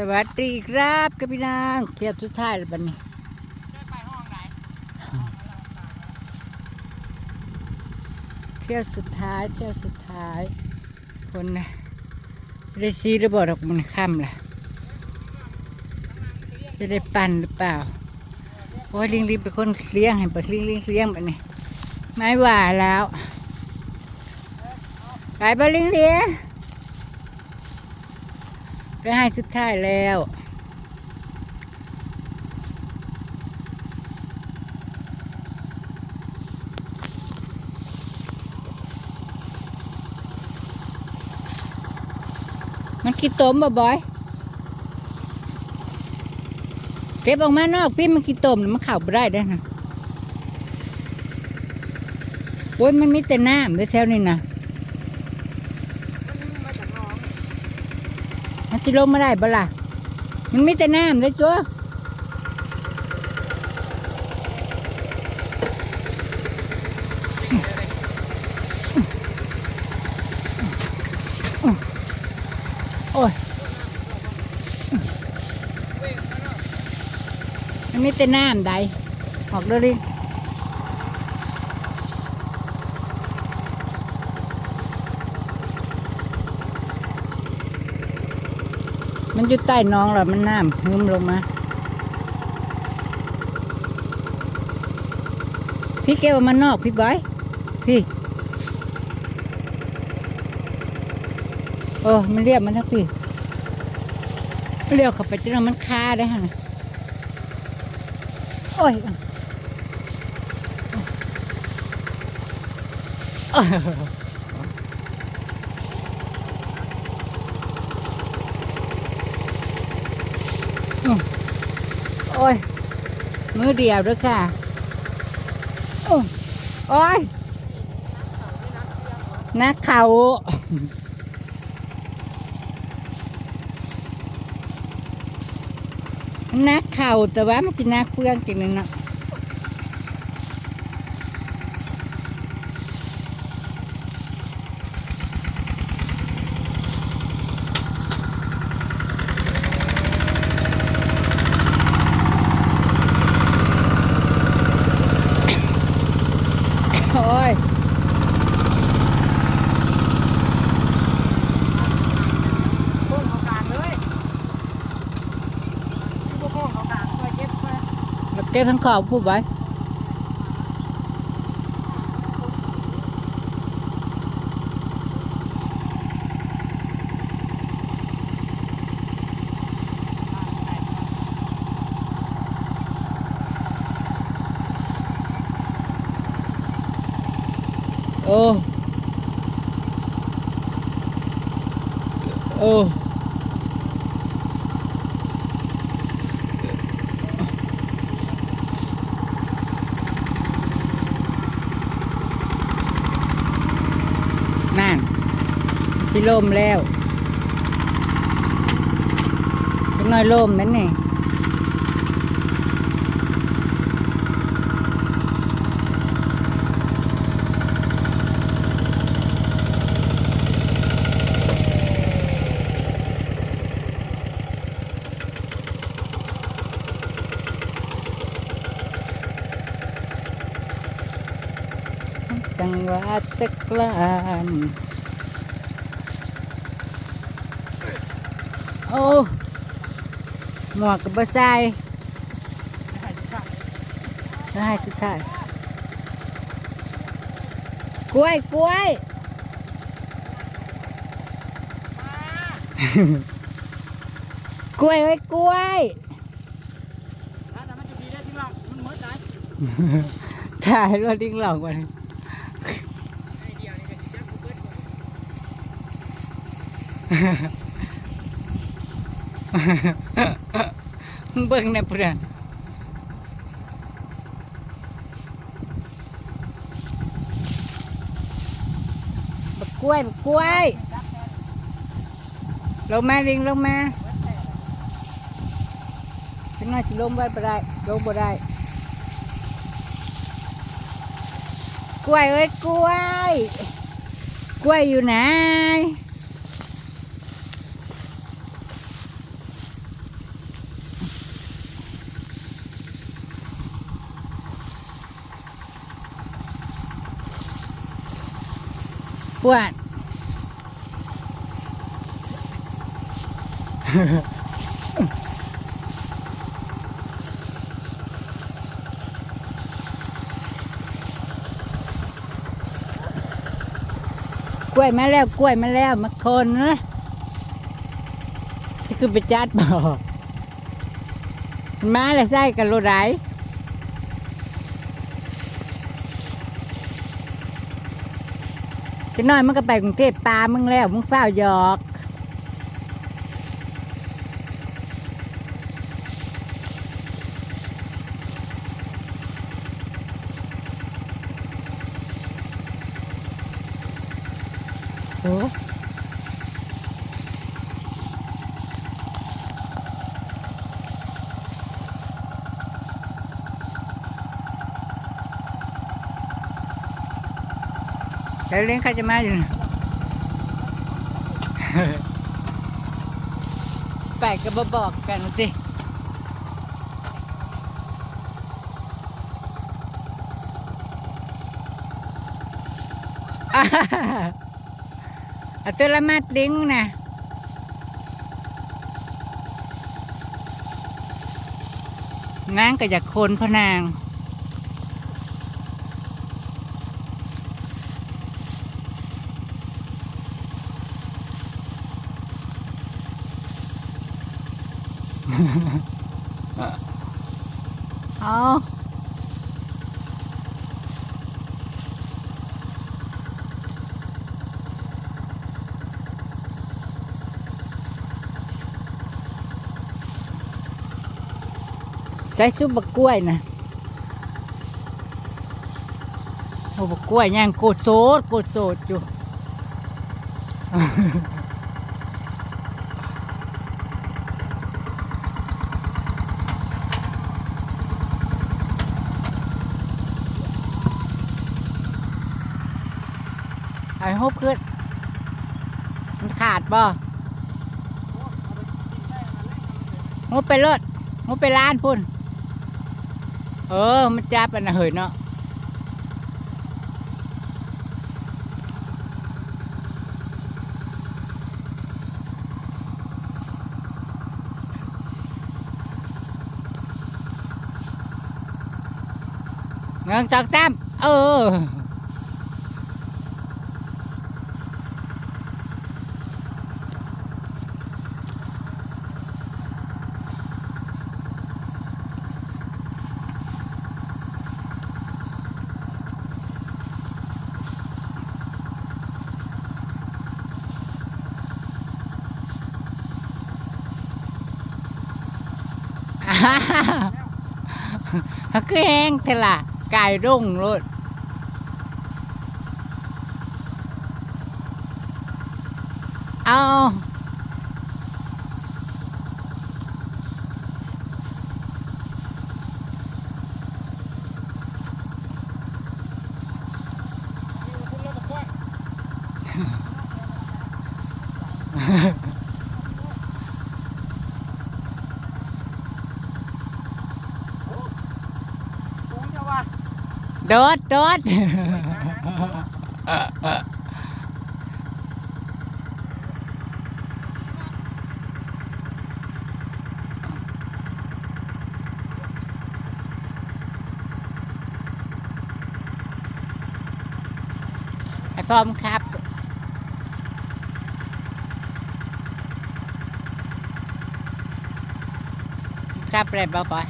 สวัสดีครับกับพี่นางเที่ยวสุดท้ายแล้วบัดนี้ไปห้องไหนเที่ยวสุดท้ายเที่ยวสุดท้าย คนนะได้ซีหรือบ่ดอกมันค่ำล่ะ จะได้ปั่นหรือเปล่าโอ้ยลิงลิงเป็นคนเลี้ยงให้ปัดลิงลิงเลี้ยงแบบนี้ ไม่หว่าแล้ว ไปบ่ลิงเลี้ยง ก็ให้สุดท้ายแล้วมันกี่ตมบ่บอยเก็บออกมานอกพี่มันกี่ตมน่ะมันข่าไปได้ได้อนะโอ้ยมันมีแต่น้ำด้วยแถวนี้นะ มันมาจากน้อง มันสิลงมาได้บ่ล่ะ มันมีแต่น้ำเลยจ้วโอ้ยมันมีแต่น้ำใดออกเด้วย มันอยู่ใต้น้องหรอมันน้ำหืมลงมา พี่เกวมันนอกพี่บอย พี่โอ้มันเรียบมันทั้งพี่เรียกเข้าไปจนว่ามันคาได้ฮะโอ้ยโอ้ย โอ้ย มือเดียวด้วยค่ะ โอ้ยโอ้ยนักเขานักเข่าแต่ว่ามันจะนักเฟื่องจริงๆเนาะ โอ้ย โค้งเขากลางเลยพวกโค้งเขากลางคอยเก็บมา มาเก็บทั้งขอบพูดไว้โอ้ โอ้ นั่น สิ ลมแล้วเป็นน้อยลมนั่นนี่จังหวัดจักรานโอ้ หมวกกับบะไซได้ทุกท่านกล้วยกล้วยกล้วยเอ้ยกล้วยแล้วแต่มันจะดีได้ที่หลังมันเหมือนได้ถ่ายรถดิ้งหลอกก่อนไอเดียวนี่ก็จะกู เบิดก่อนมึงเบิ่งในเพื่อนบักกล้วยบักกล้วยลงมาลิงลงมาเป็นน้อยจะลงไว้บ่ได้ลงบ่ได้กล้วยเอ้ยกล้วย กล้วยอยู่ไหน วดกล้วยมาแล้วกล้วยมาแล้วมาคนนะจะคือไปจัดบ่มาแล้วใส่กันโลดไห จะน้อยมันก็ไปกรุงเทพตามมึงแล้วมึงเฝ้าหยอกโอ้ แล้วเลี้ยงเขาจะมาอยู่นะไปก็บบอกกันสิอ่าเอาตัวละมัดดิ้งนะนางก็อยากคนพะนาง เอาใส่ซุปบะกล้วยนะโอ้บะกล้วยย่างโกดโซดโกดโซดอยู่ ไอ้ฮบขึ้น มันขาดบ่งบไปรถงบไปร้านพุ่น เออ มันจับอันนะเฮ้ยเนาะเงินจอกจ้ำเออ เขาคือแห้งเทล่ะกายรุ่งรถเอา โดดโดดไอ้พร้อมครับครับอะไรบอกก่อน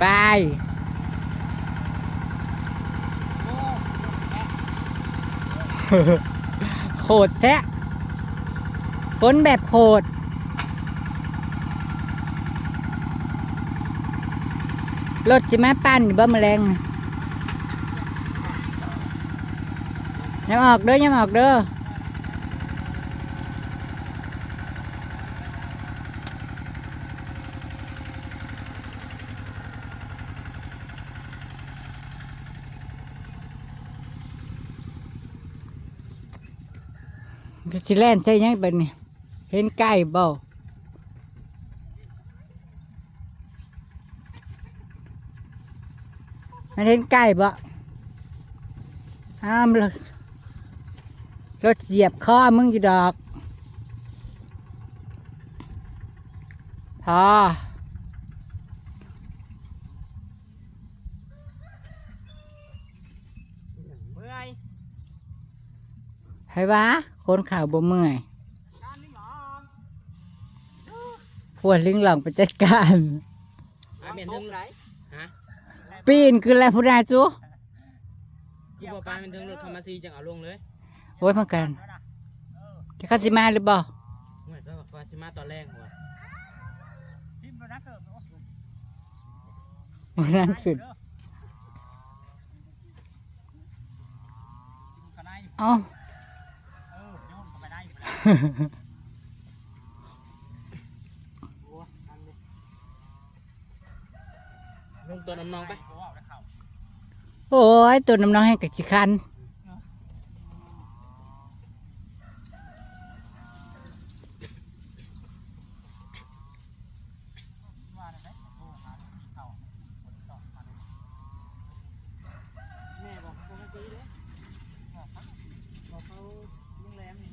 ไปโขดแท้ค้นแบบโขดรรถจะมาปั้นอยู่บ่แมลงย้ำออกเด้อย้ำออกเด้อ ก็สิแล่นใช่ยังเป็นนี่เห็นไก่บ่ามันเห็นไก่บ่ห้ามรถรถเหยียบคอมึงอยู่ดอกพอ เมื่อย ให้วะคนข่าวบ่เมื่อยการนี่หรอพวดลิงหลองไปจัดการอะเมียนถึงไรฮะปีนคืออะไรพูดได้จูคือบ่ปานมันถึงรถคามาซีจังเอาลงเลยโอ้ยมากันจะเข้าสิมาหรือบ่เหมือนกับฟาซิมาตอนแรกหัวมันนั่งขึ้นเอ้า ลงตัวน้ำนองไป โอ้ยตัวน้ำน้องแห้กับจิคัน แม่บอกคามาซีเลยบอกเขาลุงแรมนี่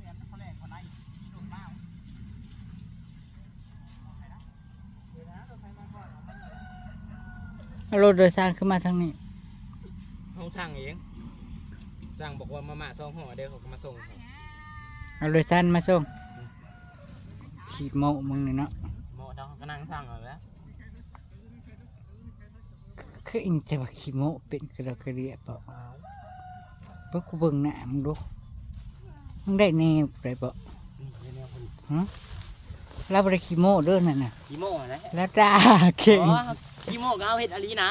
แรมเขาแรกเขาไล่มีลงมากเดี๋ยวนะรถไฟมาก่อนเอามันเลย เอา รถโดยสารขึ้นมาทางนี้เขาสั่งเองสั่งบอกว่ามาม่าซองห่อเดี๋ยวเขาก็มาส่งให้เอาโดยสารมาส่งขีดโมะมึงนี่เนาะหมอเจ้าก็นั่งสั่งเอาแล้วคืออิงจะว่าขีดโมะเป็นกระดอกกระเดียเปล่าเพิ่งกูเบิ่งหน้ามึงดูมึงได้แนวไรบ่นี่เดี๋ยวเนี่ยคนเราบ่ได้ขีดโมะเด้อนั่นน่ะกี่โมงแล้วแล้วจ้าเก่งอ๋อกี่โมงก็เอาเห็ดอลีนะ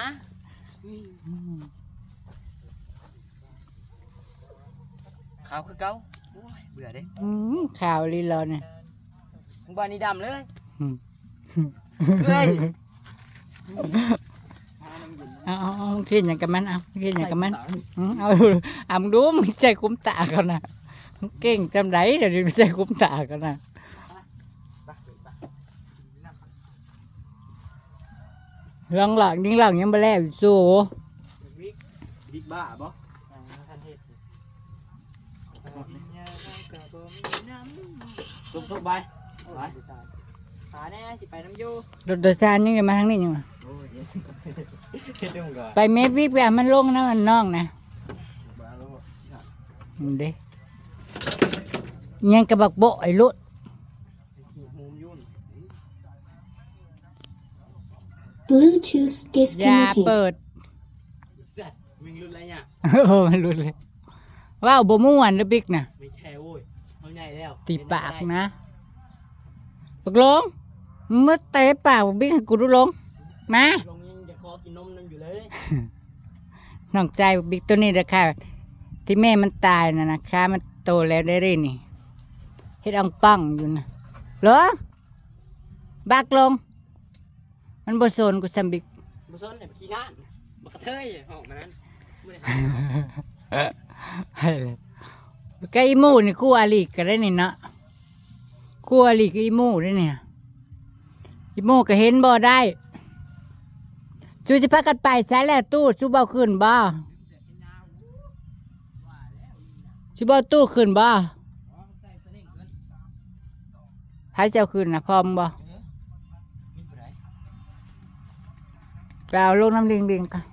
ขาวคือเก่าโอ้ยเบื่อเด้อืมข่าวลีลอเนี่ยมึงบ้านนี้ดำเลยอืมเฮ้ยเอาเอาเอาเทียนอย่างกับมันเอาเทียนอย่างกับมันอืมเอาเอามึงดูมึงใจคุ้มตาเขานะมึงเก่งจำไรเดี๋ยวนี้ใจคุ้มตาเขานะ หลังหลังนิ่งหลังยังไม่แล้วอยู่สู้บิ๊กบิ๊กบ้าบ่ท่านเฮ็ดทุบทุบไปไปหาแน่สิไปน้ำยูรถโดยสารยังจะมาทางนี้ยังวะโอ้ยเฮ็ดได้มึงก่อนไปเมฟวิกไปเอามันลงนะมันน้องนะบ้าแล้วนี่เด้ยังกระบักโบะไอ้ลุด Bluetooth อย่า disconnected. เปิด สัตว์มึงรุ่นอะไรเนี่ยเออมันรุนเลยว้าวบ่ม่วนเด้อบิ๊กนะไม่ใช่โว้ยเขาใหญ่แล้วตีปากนะบักลงมึงเตะปากบักบิ๊กให้กูดูลงมาลงยังจะคอกินนมนั่นอยู่เลยน้องใจบักบิ๊กตัวนี้นะคะที่แม่มันตายนะนะคะ มันโตแล้วได้ได้นี่เฮ็ดอ่องปังอยู่นะเหรอบักลง มันบ่โซนกูซัมบิ๊กบุษนเนี่ยขี้ข้านบักกระเทยห้องมันนั้นไม่ได้หาให้เลยก็อีหมูนี่คู่อาลีก็ได้นี่เนาะคู่อาลีก็อีหมูได้เนี่ยอีหมูก็เห็นบ่ได้จูจะพักกันไปใส่แล้วตู้จูเบาขึ้นบ่จูเบาตู้ขึ้นบ่ใครจะเอาขึ้นนะพร้อมบ่ มีผู้ใด ไป เราลงน้ำลิงลิงกัน